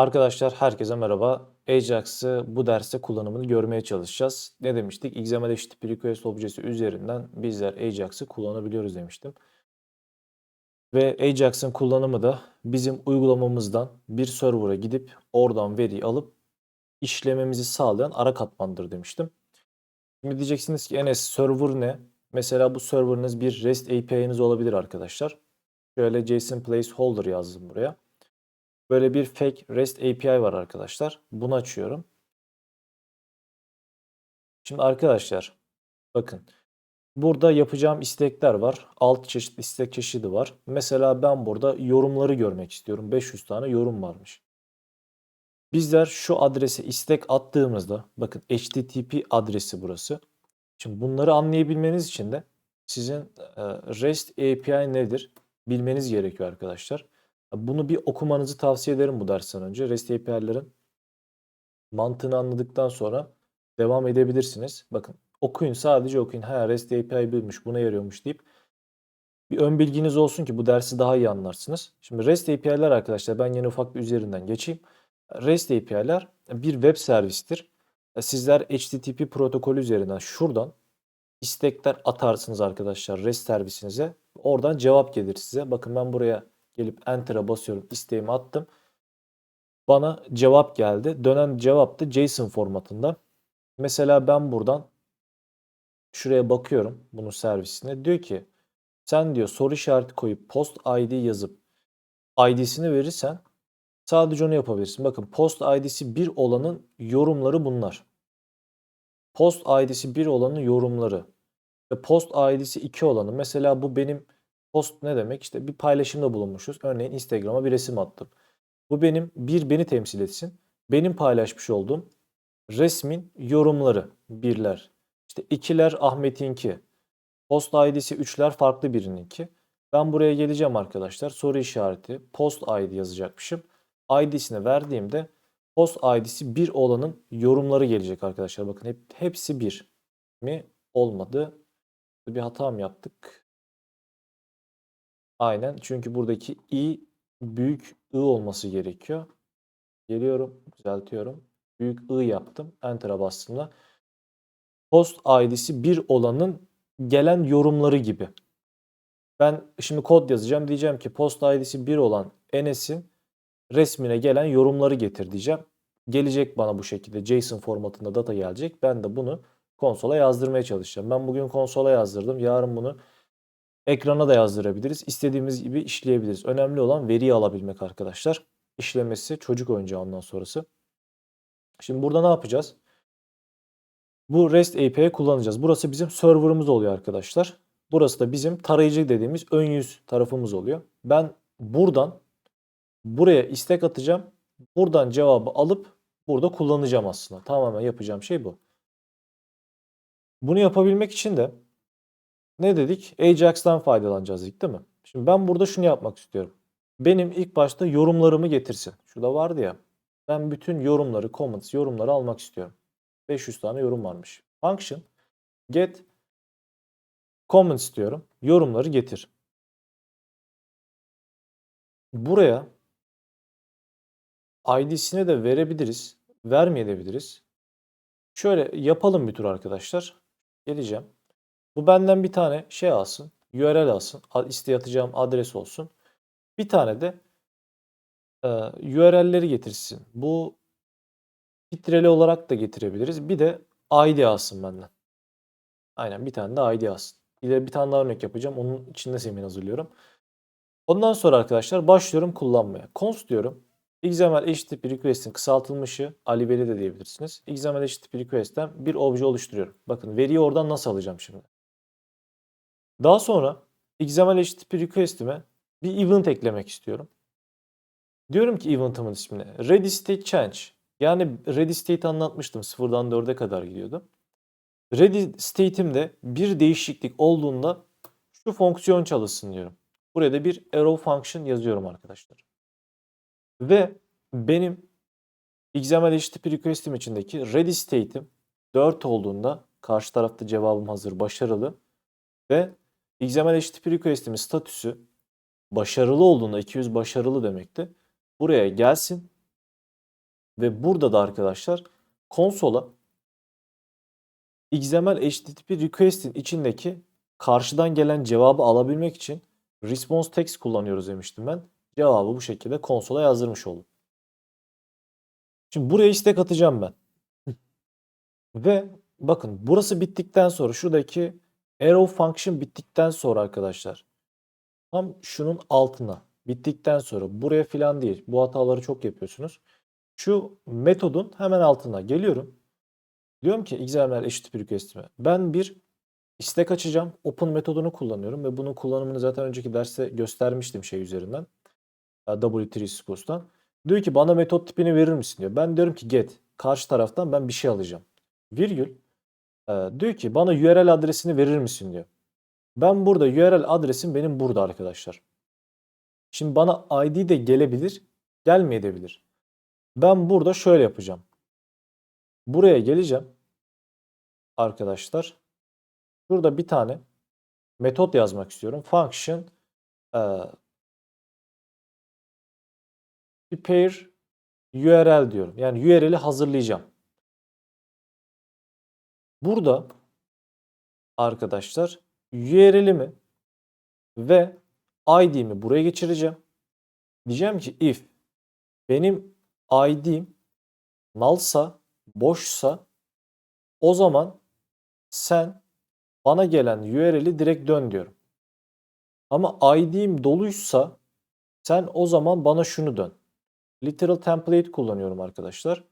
Arkadaşlar herkese merhaba. Ajax'ı bu derste kullanımını görmeye çalışacağız. Ne demiştik? XML eşittir request objesi üzerinden bizler Ajax'ı kullanabiliyoruz demiştim. Ve Ajax'ın kullanımı da bizim uygulamamızdan bir server'a gidip oradan veriyi alıp işlememizi sağlayan ara katmandır demiştim. Şimdi diyeceksiniz ki Enes server ne? Mesela bu server'ınız bir REST API'niz olabilir arkadaşlar. Şöyle JSON placeholder yazdım buraya. Böyle bir fake REST API var arkadaşlar. Bunu açıyorum. Şimdi arkadaşlar bakın. Burada yapacağım istekler var. 6 çeşit istek çeşidi var. Mesela ben burada yorumları görmek istiyorum. 500 tane yorum varmış. Bizler şu adrese istek attığımızda bakın HTTP adresi burası. Şimdi bunları anlayabilmeniz için de sizin e, REST API nedir bilmeniz gerekiyor arkadaşlar. Bunu bir okumanızı tavsiye ederim bu dersten önce. REST API'lerin mantığını anladıktan sonra devam edebilirsiniz. Bakın okuyun sadece okuyun. Ha REST API bilmiş buna yarıyormuş deyip bir ön bilginiz olsun ki bu dersi daha iyi anlarsınız. Şimdi REST API'ler arkadaşlar ben yine ufak bir üzerinden geçeyim. REST API'ler bir web servistir. Sizler HTTP protokolü üzerinden şuradan istekler atarsınız arkadaşlar REST servisinize. Oradan cevap gelir size. Bakın ben buraya gelip Enter'a basıyorum. isteğimi attım. Bana cevap geldi. Dönen cevap da JSON formatında. Mesela ben buradan şuraya bakıyorum bunun servisine. Diyor ki sen diyor soru işareti koyup post ID yazıp ID'sini verirsen sadece onu yapabilirsin. Bakın post ID'si 1 olanın yorumları bunlar. Post ID'si 1 olanın yorumları. Ve post ID'si 2 olanı. Mesela bu benim Post ne demek? İşte bir paylaşımda bulunmuşuz. Örneğin Instagram'a bir resim attım. Bu benim bir beni temsil etsin. Benim paylaşmış olduğum resmin yorumları birler. İşte ikiler Ahmet'inki. Post ID'si üçler farklı birininki. Ben buraya geleceğim arkadaşlar. Soru işareti post ID yazacakmışım. ID'sini verdiğimde post ID'si bir olanın yorumları gelecek arkadaşlar. Bakın hep hepsi bir mi? Olmadı. Bir hata mı yaptık? Aynen. Çünkü buradaki i büyük I olması gerekiyor. Geliyorum, düzeltiyorum. Büyük I yaptım. Enter'a bastığımda post ID'si 1 olanın gelen yorumları gibi. Ben şimdi kod yazacağım. Diyeceğim ki post ID'si 1 olan Enes'in resmine gelen yorumları getir diyeceğim. Gelecek bana bu şekilde JSON formatında data gelecek. Ben de bunu konsola yazdırmaya çalışacağım. Ben bugün konsola yazdırdım. Yarın bunu Ekrana da yazdırabiliriz. İstediğimiz gibi işleyebiliriz. Önemli olan veriyi alabilmek arkadaşlar. İşlemesi çocuk oyuncağı ondan sonrası. Şimdi burada ne yapacağız? Bu REST API kullanacağız. Burası bizim serverımız oluyor arkadaşlar. Burası da bizim tarayıcı dediğimiz ön yüz tarafımız oluyor. Ben buradan buraya istek atacağım. Buradan cevabı alıp burada kullanacağım aslında. Tamamen yapacağım şey bu. Bunu yapabilmek için de ne dedik? Ajax'tan faydalanacağız dedik değil mi? Şimdi ben burada şunu yapmak istiyorum. Benim ilk başta yorumlarımı getirsin. Şurada vardı ya. Ben bütün yorumları, comments, yorumları almak istiyorum. 500 tane yorum varmış. Function get comments diyorum. Yorumları getir. Buraya ID'sine de verebiliriz. Vermeyebiliriz. Şöyle yapalım bir tur arkadaşlar. Geleceğim. Bu benden bir tane şey alsın. URL alsın. İsteğe atacağım adres olsun. Bir tane de e, URL'leri getirsin. Bu filtreli olarak da getirebiliriz. Bir de ID alsın benden. Aynen bir tane de ID alsın. De bir tane daha örnek yapacağım. Onun için de zemin hazırlıyorum. Ondan sonra arkadaşlar başlıyorum kullanmaya. Const diyorum. XML HTTP request'in kısaltılmışı Ali Veli de diyebilirsiniz. XML HTTP request'ten bir obje oluşturuyorum. Bakın veriyi oradan nasıl alacağım şimdi? Daha sonra XML HTTP request'ime bir event eklemek istiyorum. Diyorum ki event'ımın ismine ready state change. Yani ready state anlatmıştım. Sıfırdan 4'e kadar gidiyordu. Ready state'imde bir değişiklik olduğunda şu fonksiyon çalışsın diyorum. Buraya da bir arrow function yazıyorum arkadaşlar. Ve benim XML HTTP request'im içindeki ready state'im 4 olduğunda karşı tarafta cevabım hazır, başarılı ve XML HTTP request'imin statüsü başarılı olduğunda 200 başarılı demekti. Buraya gelsin. Ve burada da arkadaşlar konsola XML HTTP request'in içindeki karşıdan gelen cevabı alabilmek için response text kullanıyoruz demiştim ben. Cevabı bu şekilde konsola yazdırmış oldum. Şimdi buraya istek atacağım ben. Ve bakın burası bittikten sonra şuradaki arrow function bittikten sonra arkadaşlar tam şunun altına bittikten sonra buraya filan değil. Bu hataları çok yapıyorsunuz. Şu metodun hemen altına geliyorum. Diyorum ki XML eşittir request'ime. Ben bir istek açacağım. Open metodunu kullanıyorum ve bunun kullanımını zaten önceki derste göstermiştim şey üzerinden. W3 Schools'tan. Diyor ki bana metot tipini verir misin diyor. Ben diyorum ki get. Karşı taraftan ben bir şey alacağım. Virgül. E, diyor ki bana URL adresini verir misin diyor. Ben burada URL adresim benim burada arkadaşlar. Şimdi bana ID de gelebilir, gelmeyebilir. Ben burada şöyle yapacağım. Buraya geleceğim. Arkadaşlar. Burada bir tane metot yazmak istiyorum. Function e, prepare URL diyorum. Yani URL'i hazırlayacağım. Burada arkadaşlar URL'imi ve ID'mi buraya geçireceğim. Diyeceğim ki if benim ID'm nullsa, boşsa o zaman sen bana gelen URL'i direkt dön diyorum. Ama ID'm doluysa sen o zaman bana şunu dön. Literal template kullanıyorum arkadaşlar.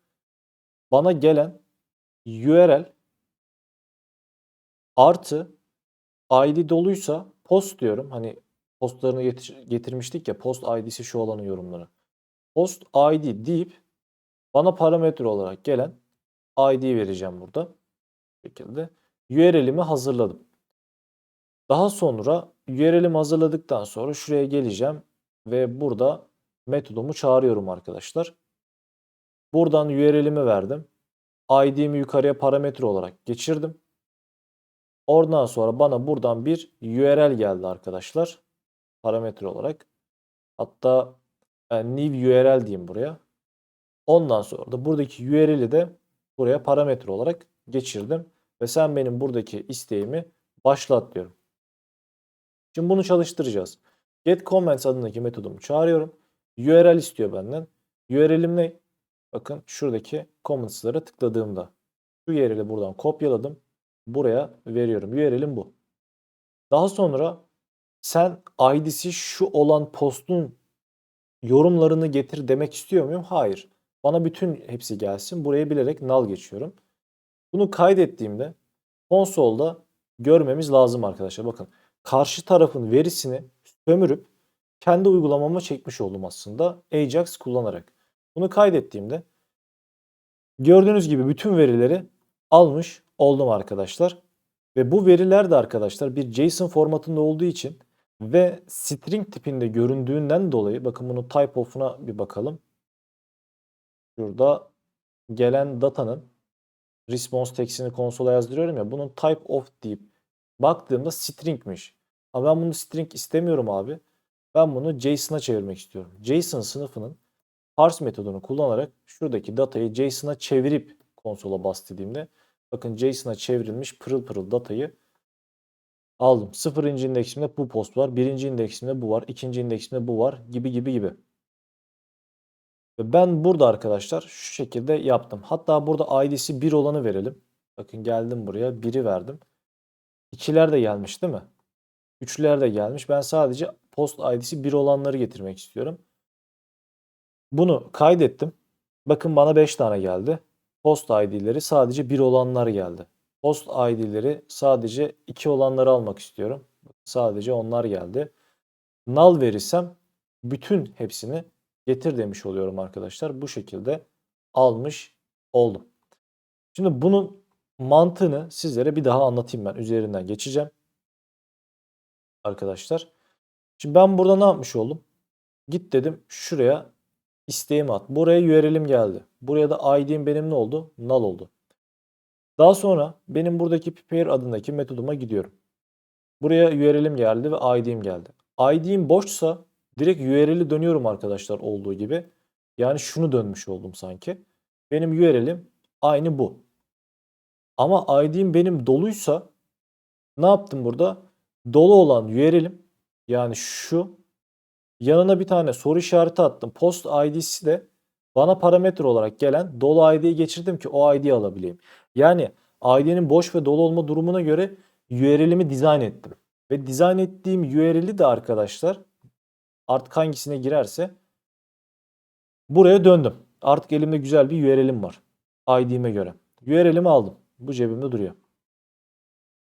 Bana gelen URL artı ID doluysa post diyorum. Hani postlarını getir- getirmiştik ya post ID'si şu olanın yorumları. Post ID deyip bana parametre olarak gelen ID vereceğim burada. Bu şekilde. URL'imi hazırladım. Daha sonra URL'imi hazırladıktan sonra şuraya geleceğim ve burada metodumu çağırıyorum arkadaşlar. Buradan URL'imi verdim. ID'mi yukarıya parametre olarak geçirdim. Oradan sonra bana buradan bir URL geldi arkadaşlar. Parametre olarak. Hatta ben new URL diyeyim buraya. Ondan sonra da buradaki URL'i de buraya parametre olarak geçirdim. Ve sen benim buradaki isteğimi başlat diyorum. Şimdi bunu çalıştıracağız. Get comments adındaki metodumu çağırıyorum. URL istiyor benden. URL'im ne? Bakın şuradaki comments'lara tıkladığımda şu URL'i buradan kopyaladım. Buraya veriyorum. URL'im bu. Daha sonra sen ID'si şu olan postun yorumlarını getir demek istiyor muyum? Hayır. Bana bütün hepsi gelsin. Buraya bilerek null geçiyorum. Bunu kaydettiğimde konsolda görmemiz lazım arkadaşlar. Bakın karşı tarafın verisini sömürüp kendi uygulamama çekmiş oldum aslında Ajax kullanarak. Bunu kaydettiğimde gördüğünüz gibi bütün verileri almış oldum arkadaşlar. Ve bu veriler de arkadaşlar bir JSON formatında olduğu için ve string tipinde göründüğünden dolayı bakın bunun type of'una bir bakalım. Şurada gelen datanın response text'ini konsola yazdırıyorum ya bunun type of deyip baktığımda string'miş. Ama ben bunu string istemiyorum abi. Ben bunu JSON'a çevirmek istiyorum. JSON sınıfının parse metodunu kullanarak şuradaki datayı JSON'a çevirip konsola bas dediğimde bakın JSON'a çevrilmiş pırıl pırıl datayı aldım. Sıfırıncı indeksimde bu post var. Birinci indeksimde bu var. ikinci indeksimde bu var. Gibi gibi gibi. Ve ben burada arkadaşlar şu şekilde yaptım. Hatta burada ID'si 1 olanı verelim. Bakın geldim buraya 1'i verdim. İkiler de gelmiş değil mi? Üçler de gelmiş. Ben sadece post ID'si 1 olanları getirmek istiyorum. Bunu kaydettim. Bakın bana 5 tane geldi. Post ID'leri sadece 1 olanlar geldi. Post ID'leri sadece 2 olanları almak istiyorum. Sadece onlar geldi. Null verirsem bütün hepsini getir demiş oluyorum arkadaşlar. Bu şekilde almış oldum. Şimdi bunun mantığını sizlere bir daha anlatayım ben. Üzerinden geçeceğim. Arkadaşlar. Şimdi ben burada ne yapmış oldum? Git dedim şuraya isteğimi at. Buraya URL'im geldi. Buraya da ID'm benim ne oldu? Null oldu. Daha sonra benim buradaki prepare adındaki metoduma gidiyorum. Buraya URL'im geldi ve ID'm geldi. ID'm boşsa direkt URL'i dönüyorum arkadaşlar olduğu gibi. Yani şunu dönmüş oldum sanki. Benim URL'im aynı bu. Ama ID'm benim doluysa ne yaptım burada? Dolu olan URL'im yani şu yanına bir tane soru işareti attım. Post ID'si de bana parametre olarak gelen dolu ID'yi geçirdim ki o ID'yi alabileyim. Yani ID'nin boş ve dolu olma durumuna göre URL'imi dizayn ettim. Ve dizayn ettiğim URL'i de arkadaşlar artık hangisine girerse buraya döndüm. Artık elimde güzel bir URL'im var. ID'ime göre. URL'imi aldım. Bu cebimde duruyor.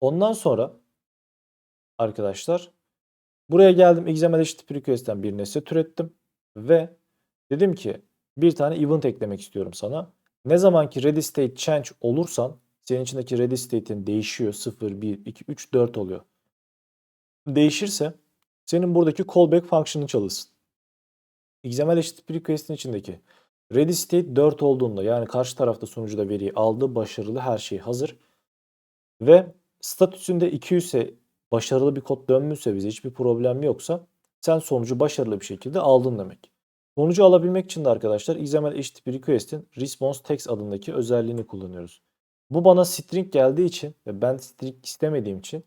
Ondan sonra arkadaşlar buraya geldim. XML HTTP request'ten bir nesne türettim. Ve dedim ki bir tane event eklemek istiyorum sana. Ne zaman ki ready state change olursan senin içindeki ready state'in değişiyor. 0, 1, 2, 3, 4 oluyor. Değişirse senin buradaki callback function'ı çalışsın. XML HTTP request'in içindeki ready state 4 olduğunda yani karşı tarafta sunucuda veriyi aldı, başarılı, her şey hazır. Ve statüsünde 200 ise başarılı bir kod dönmüşse bize hiçbir problem yoksa sen sonucu başarılı bir şekilde aldın demek. Sonucu alabilmek için de arkadaşlar XML HTTP request'in response text adındaki özelliğini kullanıyoruz. Bu bana string geldiği için ve ben string istemediğim için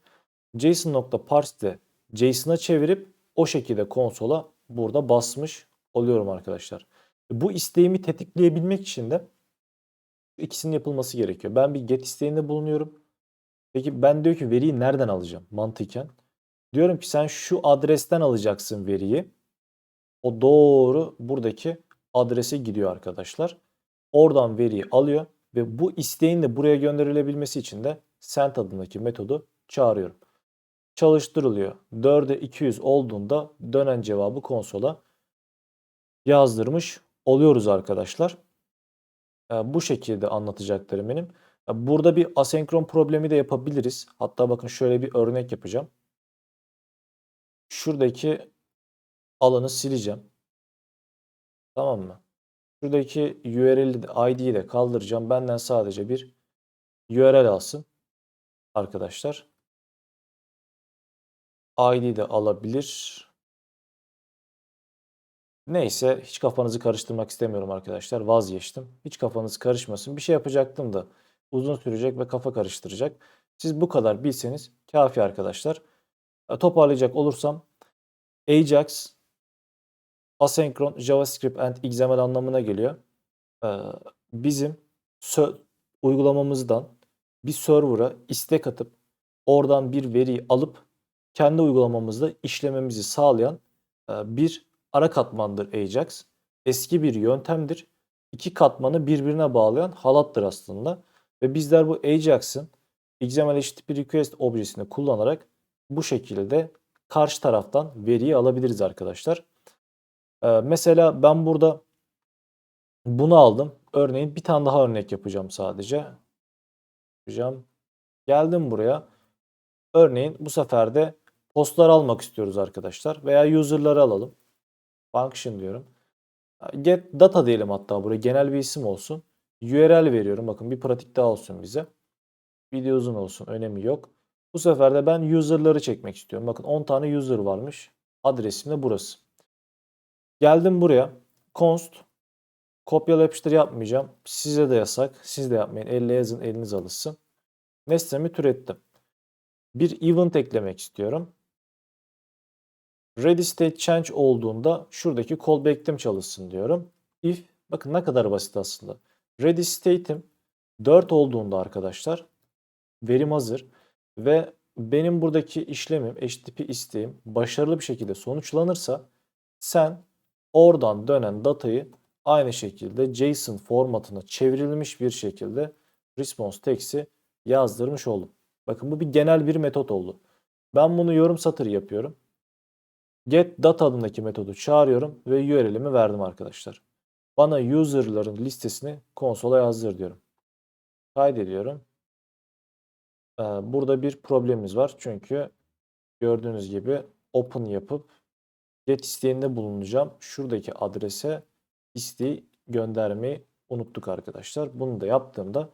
JSON.parse'de JSON'a çevirip o şekilde konsola burada basmış oluyorum arkadaşlar. Bu isteğimi tetikleyebilmek için de ikisinin yapılması gerekiyor. Ben bir get isteğinde bulunuyorum. Peki ben diyor ki veriyi nereden alacağım mantıken? Diyorum ki sen şu adresten alacaksın veriyi. O doğru buradaki adrese gidiyor arkadaşlar. Oradan veriyi alıyor ve bu isteğin de buraya gönderilebilmesi için de send adındaki metodu çağırıyorum. Çalıştırılıyor. 4'e 200 olduğunda dönen cevabı konsola yazdırmış oluyoruz arkadaşlar. Bu şekilde anlatacaklarım benim. Burada bir asenkron problemi de yapabiliriz. Hatta bakın şöyle bir örnek yapacağım. Şuradaki alanı sileceğim. Tamam mı? Şuradaki URL'i de ID'yi de kaldıracağım. Benden sadece bir URL alsın. Arkadaşlar. ID de alabilir. Neyse hiç kafanızı karıştırmak istemiyorum arkadaşlar. Vazgeçtim. Hiç kafanız karışmasın. Bir şey yapacaktım da uzun sürecek ve kafa karıştıracak. Siz bu kadar bilseniz kafi arkadaşlar. E, toparlayacak olursam Ajax asenkron JavaScript and XML anlamına geliyor. Ee, bizim uygulamamızdan bir server'a istek atıp oradan bir veriyi alıp kendi uygulamamızda işlememizi sağlayan e, bir ara katmandır Ajax. Eski bir yöntemdir. İki katmanı birbirine bağlayan halattır aslında. Ve bizler bu Ajax'ın XML HTTP request objesini kullanarak bu şekilde karşı taraftan veriyi alabiliriz arkadaşlar. Ee, mesela ben burada bunu aldım. Örneğin bir tane daha örnek yapacağım sadece. Yapacağım. Geldim buraya. Örneğin bu sefer de postlar almak istiyoruz arkadaşlar. Veya user'ları alalım. Function diyorum. Get data diyelim hatta buraya genel bir isim olsun. URL veriyorum. Bakın bir pratik daha olsun bize. Video uzun olsun. Önemi yok. Bu sefer de ben user'ları çekmek istiyorum. Bakın 10 tane user varmış. Adresim de burası. Geldim buraya. Const kopyala yapıştır yapmayacağım. Size de yasak. Siz de yapmayın. Elle yazın eliniz alışsın. Nesnemi türettim. Bir event eklemek istiyorum. Ready state change olduğunda şuradaki callback'tim çalışsın diyorum. If bakın ne kadar basit aslında. Ready state'im 4 olduğunda arkadaşlar verim hazır ve benim buradaki işlemim HTTP isteğim başarılı bir şekilde sonuçlanırsa sen oradan dönen datayı aynı şekilde JSON formatına çevrilmiş bir şekilde response text'i yazdırmış oldum. Bakın bu bir genel bir metot oldu. Ben bunu yorum satırı yapıyorum. Get data adındaki metodu çağırıyorum ve URL'imi verdim arkadaşlar. Bana user'ların listesini konsola yazdır diyorum. Kaydediyorum. Ee, burada bir problemimiz var. Çünkü gördüğünüz gibi open yapıp get isteğinde bulunacağım. Şuradaki adrese isteği göndermeyi unuttuk arkadaşlar. Bunu da yaptığımda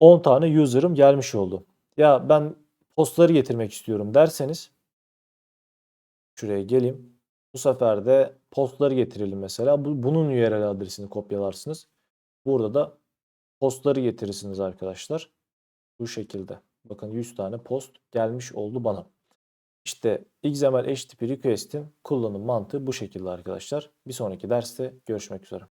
10 tane user'ım gelmiş oldu. Ya ben postları getirmek istiyorum derseniz şuraya geleyim. Bu sefer de postları getirelim mesela. Bu, bunun URL adresini kopyalarsınız. Burada da postları getirirsiniz arkadaşlar. Bu şekilde. Bakın 100 tane post gelmiş oldu bana. İşte XML HTTP request'in kullanım mantığı bu şekilde arkadaşlar. Bir sonraki derste görüşmek üzere.